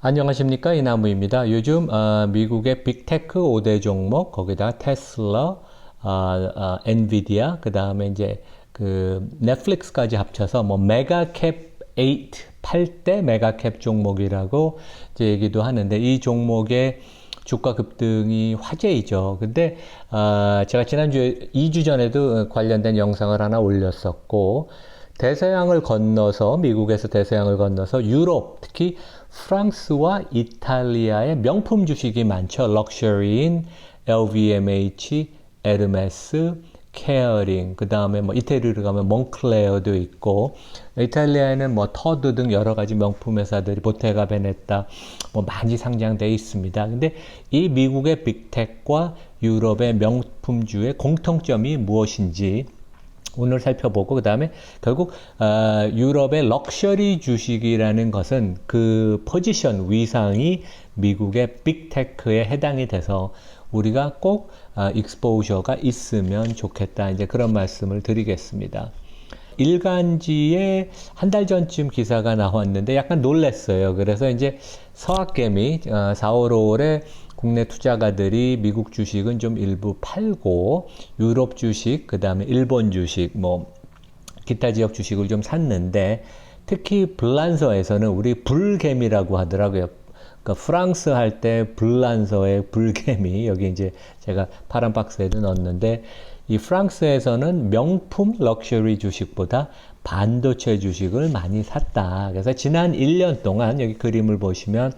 안녕하십니까 이나무입니다. 요즘 어, 미국의 빅테크 5대 종목 거기다 테슬라, 어, 어, 엔비디아 그 다음에 이제 그 넷플릭스까지 합쳐서 뭐 메가캡 8 8대 메가캡 종목이라고 이제 얘기도 하는데 이 종목의 주가 급등이 화제이죠. 근데 어, 제가 지난주에 2주 전에도 관련된 영상을 하나 올렸었고 대서양을 건너서 미국에서 대서양을 건너서 유럽 특히 프랑스와 이탈리아의 명품 주식이 많죠. 럭셔리인 LVMH, 에르메스, 케어링, 그 다음에 뭐 이태리로 가면 몽클레어도 있고, 이탈리아에는 뭐 터드 등 여러 가지 명품 회사들이 보테가 베네타 뭐 많이 상장되어 있습니다. 근데 이 미국의 빅텍과 유럽의 명품주의 공통점이 무엇인지 오늘 살펴보고 그 다음에 결국 어, 유럽의 럭셔리 주식이라는 것은 그 포지션 위상이 미국의 빅테크에 해당이 돼서 우리가 꼭 어, 익스포저가 있으면 좋겠다 이제 그런 말씀을 드리겠습니다. 일간지에 한 달 전쯤 기사가 나왔는데 약간 놀랐어요. 그래서 이제 서학개미 어, 4, 5, 5월에 국내 투자가들이 미국 주식은 좀 일부 팔고 유럽 주식, 그 다음에 일본 주식, 뭐 기타 지역 주식을 좀 샀는데 특히 블란서에서는 우리 불개미라고 하더라고요. 그러니까 프랑스 할때 블란서의 불개미 여기 이제 제가 파란 박스에도 넣었는데 이 프랑스에서는 명품 럭셔리 주식보다 반도체 주식을 많이 샀다. 그래서 지난 1년 동안 여기 그림을 보시면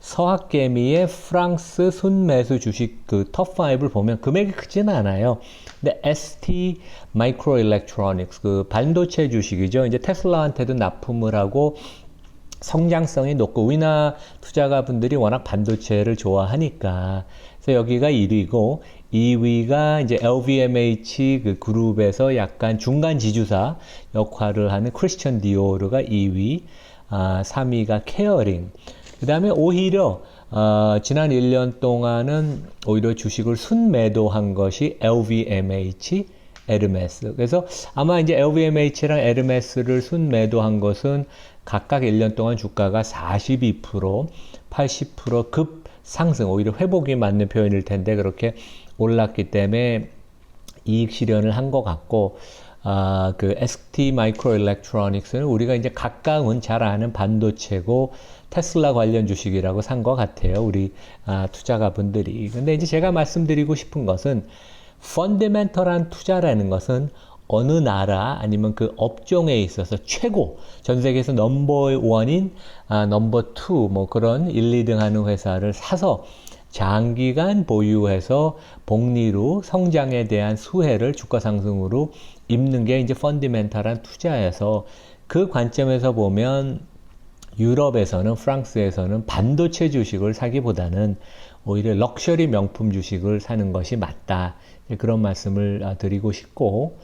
서학개미의 프랑스 순매수 주식 그 톱5를 보면 금액이 크지는 않아요. 근데 ST 마이크로 일렉트로닉스 그 반도체 주식이죠. 이제 테슬라한테도 납품을 하고 성장성이 높고 우리나라 투자가 분들이 워낙 반도체를 좋아하니까 그래서 여기가 1위고 2위가 이제 LVMH 그 그룹에서 약간 중간 지주사 역할을 하는 크리스천 디오르가 2위, 아, 3위가 케어링. 그 다음에 오히려 어, 지난 1년 동안은 오히려 주식을 순매도한 것이 LVMH, 에르메스. 그래서 아마 이제 LVMH랑 에르메스를 순매도한 것은 각각 1년 동안 주가가 42%, 80%급 상승, 오히려 회복이 맞는 표현일 텐데 그렇게 올랐기 때문에 이익 실현을 한 것 같고, 아, 그 ST 마이크로 일렉트로닉스는 우리가 이제 가까운 잘 아는 반도체고 테슬라 관련 주식이라고 산 것 같아요. 우리 아, 투자가 분들이. 근데 이제 제가 말씀드리고 싶은 것은 펀더멘털한 투자라는 것은 어느 나라 아니면 그 업종에 있어서 최고 전 세계에서 넘버 원인 아, 넘버 투 뭐 그런 1, 2등 하는 회사를 사서 장기간 보유해서 복리로 성장에 대한 수혜를 주가 상승으로 입는 게 이제 펀디멘탈한 투자여서 그 관점에서 보면 유럽에서는 프랑스에서는 반도체 주식을 사기보다는 오히려 럭셔리 명품 주식을 사는 것이 맞다. 그런 말씀을 아, 드리고 싶고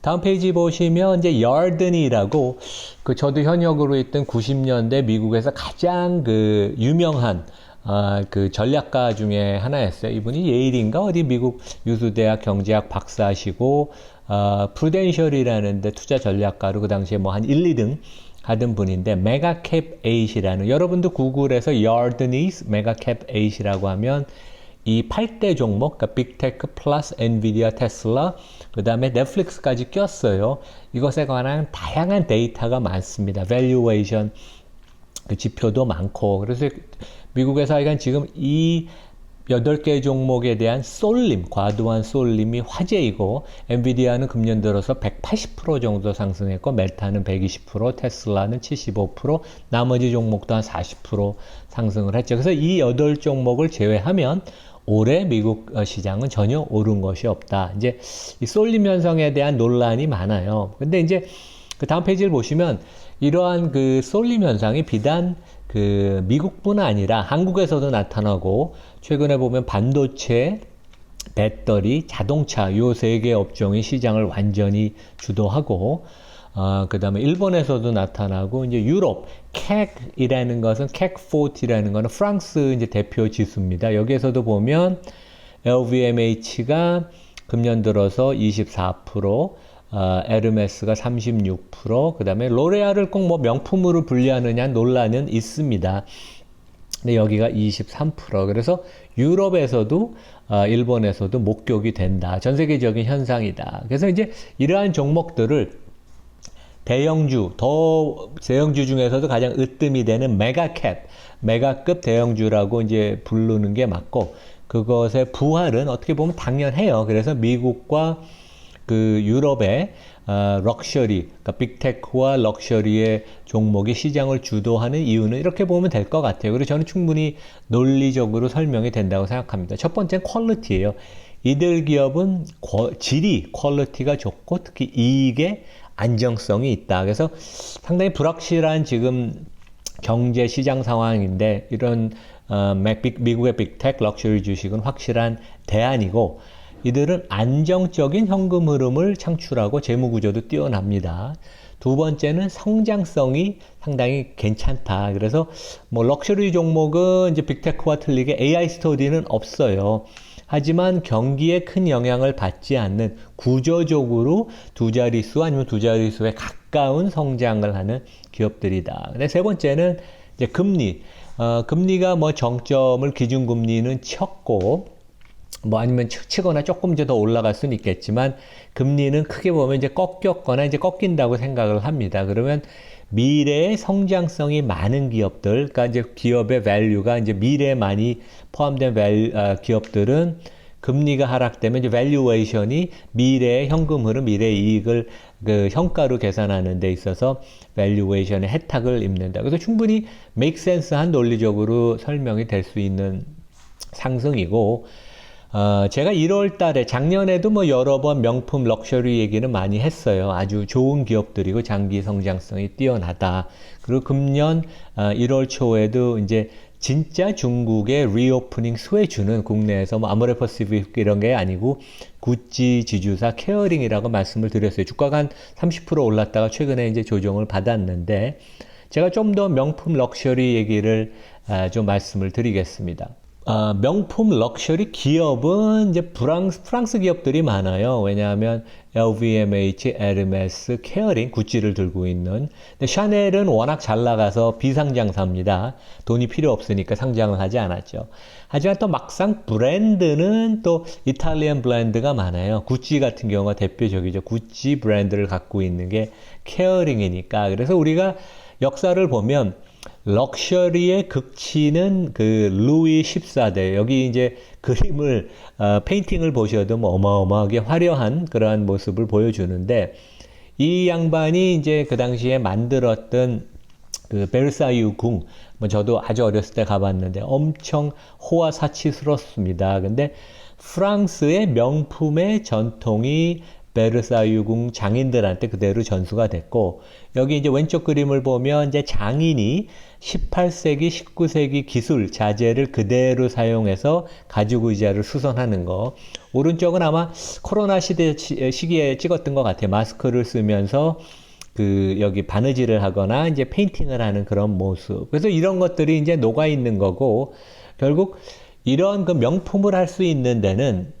다음 페이지 보시면 이제 열든이라고 그 저도 현역으로 있던 90년대 미국에서 가장 그 유명한 아, 그 전략가 중에 하나였어요. 이분이 예일인가 어디 미국 유수대학 경제학 박사시고 아, 프루덴셜이라는 데 투자 전략가로 그 당시에 뭐 한 1, 2등 하던 분인데 메가캡 8이라는 여러분도 구글에서 열드니스 메가캡 8이라고 하면 이 8대 종목, 그러니까 빅테크 플러스 엔비디아 테슬라, 그 다음에 넷플릭스까지 꼈어요. 이것에 관한 다양한 데이터가 많습니다. 밸류에이션 그 지표도 많고 그래서 미국에서 하여간 지금 이 8개 종목에 대한 쏠림, 과도한 쏠림이 화제이고 엔비디아는 금년 들어서 180% 정도 상승했고 멜타는 120%, 테슬라는 75%, 나머지 종목도 한 40% 상승을 했죠. 그래서 이 8종목을 제외하면 올해 미국 시장은 전혀 오른 것이 없다. 이제 이 쏠림 현상에 대한 논란이 많아요. 근데 이제 그 다음 페이지를 보시면 이러한 그 쏠림 현상이 비단 그 미국뿐 아니라 한국에서도 나타나고 최근에 보면 반도체, 배터리, 자동차 요 세 개 업종이 시장을 완전히 주도하고 어, 그 다음에 일본에서도 나타나고 이제 유럽 캡이라는 것은 캡40라는 것은 프랑스 이제 대표 지수입니다. 여기에서도 보면 LVMH가 금년 들어서 24%, 어, 에르메스가 36%, 그 다음에 로레알을 꼭 뭐 명품으로 분류하느냐 논란은 있습니다. 근데 여기가 23%. 그래서 유럽에서도 어, 일본에서도 목격이 된다. 전 세계적인 현상이다. 그래서 이제 이러한 종목들을 대형주, 더 대형주 중에서도 가장 으뜸이 되는 메가캡, 메가급 대형주라고 이제 부르는 게 맞고 그것의 부활은 어떻게 보면 당연해요. 그래서 미국과 그 유럽의 어, 럭셔리, 그러니까 빅테크와 럭셔리의 종목이 시장을 주도하는 이유는 이렇게 보면 될 것 같아요. 그리고 저는 충분히 논리적으로 설명이 된다고 생각합니다. 첫 번째는 퀄리티예요. 이들 기업은 거, 질이 퀄리티가 좋고 특히 이익의 안정성이 있다. 그래서 상당히 불확실한 지금 경제 시장 상황인데 이런 어, 미국의 빅텍 럭셔리 주식은 확실한 대안이고 이들은 안정적인 현금 흐름을 창출하고 재무 구조도 뛰어납니다. 두 번째는 성장성이 상당히 괜찮다. 그래서 뭐 럭셔리 종목은 이제 빅테크와 틀리게 AI 스터디는 없어요. 하지만 경기에 큰 영향을 받지 않는 구조적으로 두 자릿수 아니면 두 자릿수에 가까운 성장을 하는 기업들이다. 근데 세 번째는 이제 금리. 어, 금리가 뭐 정점을 기준금리는 쳤고 뭐 아니면 치거나 조금 더 올라갈 수는 있겠지만 금리는 크게 보면 이제 꺾였거나 이제 꺾인다고 생각을 합니다. 그러면 미래의 성장성이 많은 기업들, 그러니까 이제 기업의 밸류가 이제 미래에 많이 포함된 밸, 아, 기업들은 금리가 하락되면 이제 밸류에이션이 미래의 현금 흐름, 미래 이익을 그 현가로 계산하는 데 있어서 밸류에이션의 혜택을 입는다. 그래서 충분히 make sense한 논리적으로 설명이 될 수 있는 상승이고 어, 제가 1월 달에 작년에도 뭐 여러 번 명품 럭셔리 얘기는 많이 했어요. 아주 좋은 기업들이고 장기 성장성이 뛰어나다. 그리고 금년 어, 1월 초에도 이제 진짜 중국의 리오프닝 수혜주는 국내에서 뭐 아모레퍼시픽 이런 게 아니고 구찌 지주사 케어링이라고 말씀을 드렸어요. 주가가 한 30% 올랐다가 최근에 이제 조정을 받았는데 제가 좀 더 명품 럭셔리 얘기를 아, 좀 말씀을 드리겠습니다. 아, 명품 럭셔리 기업은 이제 프랑스, 프랑스 기업들이 많아요. 왜냐하면 LVMH, 에르메스, 케어링, 구찌를 들고 있는. 근데 샤넬은 워낙 잘 나가서 비상장사입니다. 돈이 필요 없으니까 상장을 하지 않았죠. 하지만 또 막상 브랜드는 또 이탈리안 브랜드가 많아요. 구찌 같은 경우가 대표적이죠. 구찌 브랜드를 갖고 있는 게 케어링이니까. 그래서 우리가 역사를 보면 럭셔리의 극치는 그 루이 14대 여기 이제 그림을 어, 페인팅을 보셔도 뭐 어마어마하게 화려한 그러한 모습을 보여주는데 이 양반이 이제 그 당시에 만들었던 그 베르사유 궁, 뭐 저도 아주 어렸을 때 가봤는데 엄청 호화사치스럽습니다. 근데 프랑스의 명품의 전통이 베르사유궁 장인들한테 그대로 전수가 됐고 여기 이제 왼쪽 그림을 보면 이제 장인이 18세기, 19세기 기술 자재를 그대로 사용해서 가지고 의자를 수선하는 거. 오른쪽은 아마 코로나 시대 시기에 찍었던 것 같아요. 마스크를 쓰면서 그 여기 바느질을 하거나 이제 페인팅을 하는 그런 모습. 그래서 이런 것들이 이제 녹아 있는 거고 결국 이런 그 명품을 할 수 있는 데는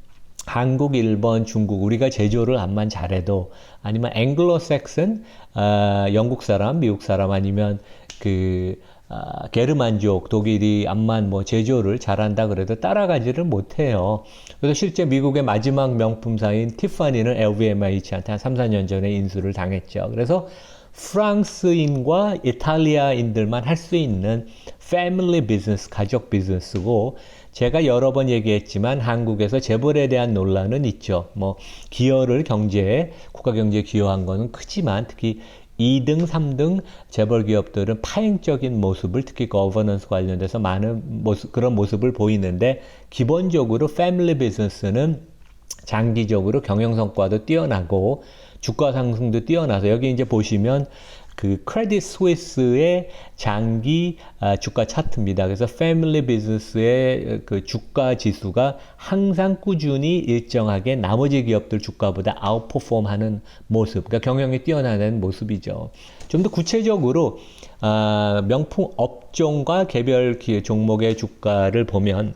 한국, 일본, 중국 우리가 제조를 암만 잘해도 아니면 앵글로색슨 아, 영국 사람, 미국 사람 아니면 그 아, 게르만족, 독일이 암만 뭐 제조를 잘한다 그래도 따라가지를 못해요. 그래서 실제 미국의 마지막 명품사인 티파니는 LVMH한테 한 3, 4년 전에 인수를 당했죠. 그래서 프랑스인과 이탈리아인들만 할 수 있는 패밀리 비즈니스, 가족 비즈니스고 제가 여러 번 얘기했지만 한국에서 재벌에 대한 논란은 있죠. 뭐 기여를 경제에 국가 경제에 기여한 거는 크지만 특히 2등, 3등 재벌 기업들은 파행적인 모습을 특히 거버넌스 관련돼서 많은 모습, 그런 모습을 보이는데 기본적으로 패밀리 비즈니스는 장기적으로 경영 성과도 뛰어나고 주가 상승도 뛰어나서 여기 이제 보시면 그 크레딧 스위스의 장기 아, 주가 차트입니다. 그래서 패밀리 비즈니스의 그 주가 지수가 항상 꾸준히 일정하게 나머지 기업들 주가보다 아웃퍼폼 하는 모습, 그러니까 경영이 뛰어나는 모습이죠. 좀 더 구체적으로 아, 명품 업종과 개별 종목의 주가를 보면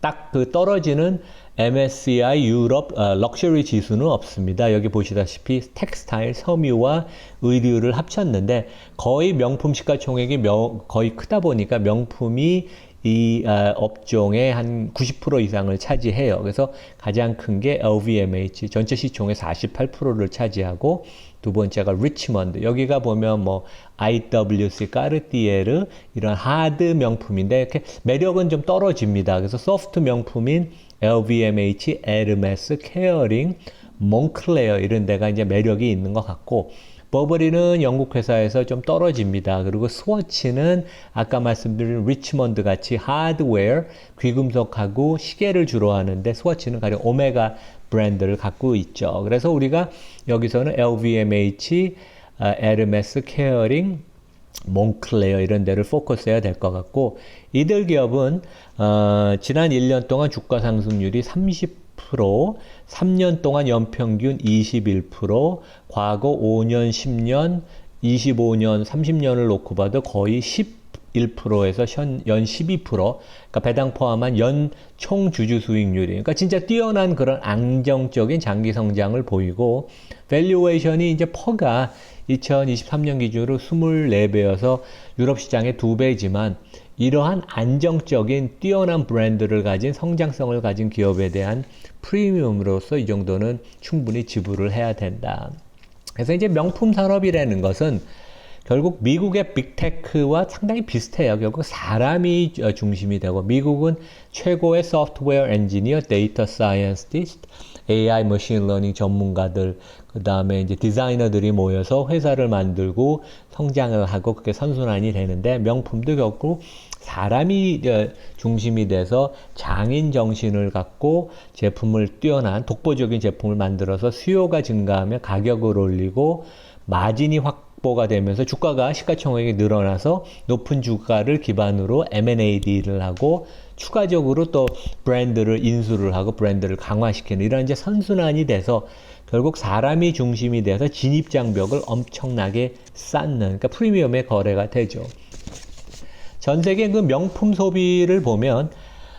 딱 그 떨어지는 MSCI 유럽 어, 럭셔리 지수는 없습니다. 여기 보시다시피 텍스타일, 섬유와 의류를 합쳤는데 거의 명품 시가총액이 명, 거의 크다 보니까 명품이 이 어, 업종의 한 90% 이상을 차지해요. 그래서 가장 큰 게 LVMH 전체 시총의 48%를 차지하고 두 번째가 리치먼드. 여기가 보면 뭐 IWC, 까르띠에르 이런 하드 명품인데 이렇게 매력은 좀 떨어집니다. 그래서 소프트 명품인 LVMH, 에르메스, 케어링, 몽클레어 이런 데가 이제 매력이 있는 것 같고 버버리는 영국 회사에서 좀 떨어집니다. 그리고 스워치는 아까 말씀드린 리치먼드 같이 하드웨어, 귀금속하고 시계를 주로 하는데 스워치는 가령 오메가 브랜드를 갖고 있죠. 그래서 우리가 여기서는 LVMH, 아, 에르메스, 케어링, 몽클레어 이런 데를 포커스해야 될 것 같고 이들 기업은 어, 지난 1년 동안 주가 상승률이 30 3년 동안 연평균 21%, 과거 5년, 10년, 25년, 30년을 놓고 봐도 거의 11%에서 연 12%, 그러니까 배당 포함한 연 총 주주 수익률이, 그러니까 진짜 뛰어난 그런 안정적인 장기 성장을 보이고, 밸류에이션이 이제 퍼가 2023년 기준으로 24배여서 유럽 시장의 2배지만, 이러한 안정적인 뛰어난 브랜드를 가진 성장성을 가진 기업에 대한 프리미엄으로서 이 정도는 충분히 지불을 해야 된다. 그래서 이제 명품 산업이라는 것은 결국 미국의 빅테크와 상당히 비슷해요. 결국 사람이 중심이 되고 미국은 최고의 소프트웨어 엔지니어, 데이터 사이언티스트, AI 머신 러닝 전문가들, 그 다음에 이제 디자이너들이 모여서 회사를 만들고 성장을 하고 그게 선순환이 되는데 명품도 결국 사람이 중심이 돼서 장인 정신을 갖고 제품을 뛰어난 독보적인 제품을 만들어서 수요가 증가하면 가격을 올리고 마진이 확 보가 되면서 주가가 시가총액이 늘어나서 높은 주가를 기반으로 M&A를 하고 추가적으로 또 브랜드를 인수를 하고 브랜드를 강화시키는 이런 이제 선순환이 돼서 결국 사람이 중심이 돼서 진입 장벽을 엄청나게 쌓는 그러니까 프리미엄의 거래가 되죠. 전 세계 그 명품 소비를 보면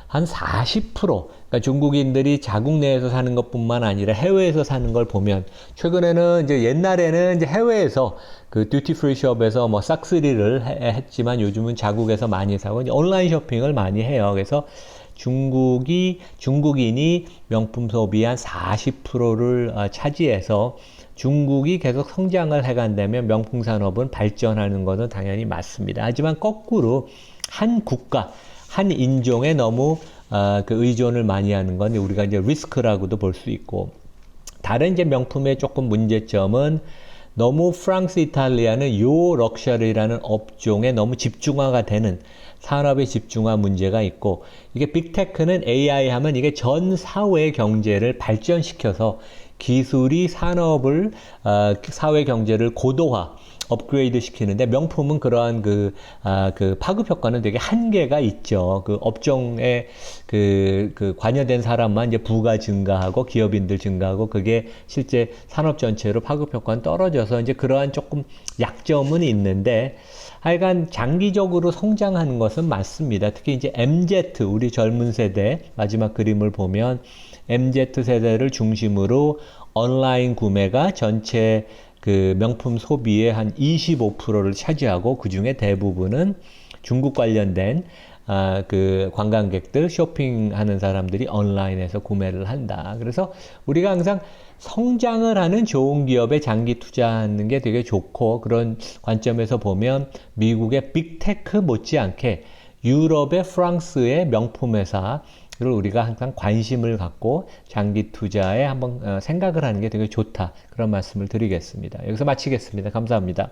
한 40%, 그러니까 중국인들이 자국 내에서 사는 것뿐만 아니라 해외에서 사는 걸 보면 최근에는 이제 옛날에는 이제 해외에서 그 듀티 프리 숍에서 뭐 싹쓸이를 했지만 요즘은 자국에서 많이 사고 온라인 쇼핑을 많이 해요. 그래서 중국이 중국인이 명품 소비 한 40%를 어, 차지해서 중국이 계속 성장을 해간다면 명품 산업은 발전하는 것은 당연히 맞습니다. 하지만 거꾸로 한 국가, 한 인종에 너무 어, 그 의존을 많이 하는 건 우리가 이제 리스크라고도 볼 수 있고. 다른 이제 명품의 조금 문제점은 너무 프랑스, 이탈리아는 요 럭셔리라는 업종에 너무 집중화가 되는 산업의 집중화 문제가 있고 이게 빅테크는 AI 하면 이게 전 사회 경제를 발전시켜서 기술이 산업을 어, 사회 경제를 고도화 업그레이드 시키는데 명품은 그러한 그, 아, 그 파급 효과는 되게 한계가 있죠. 그 업종에 그, 그 관여된 사람만 이제 부가 증가하고 기업인들 증가하고 그게 실제 산업 전체로 파급 효과는 떨어져서 이제 그러한 조금 약점은 있는데 하여간 장기적으로 성장하는 것은 맞습니다. 특히 이제 MZ, 우리 젊은 세대 마지막 그림을 보면 MZ 세대를 중심으로 온라인 구매가 전체 그 명품 소비의 한 25%를 차지하고 그 중에 대부분은 중국 관련된 아, 그 관광객들 쇼핑하는 사람들이 온라인에서 구매를 한다. 그래서 우리가 항상 성장을 하는 좋은 기업에 장기 투자하는 게 되게 좋고 그런 관점에서 보면 미국의 빅테크 못지않게 유럽의 프랑스의 명품 회사 를 우리가 항상 관심을 갖고 장기 투자에 한번 어, 생각을 하는 게 되게 좋다. 그런 말씀을 드리겠습니다. 여기서 마치겠습니다. 감사합니다.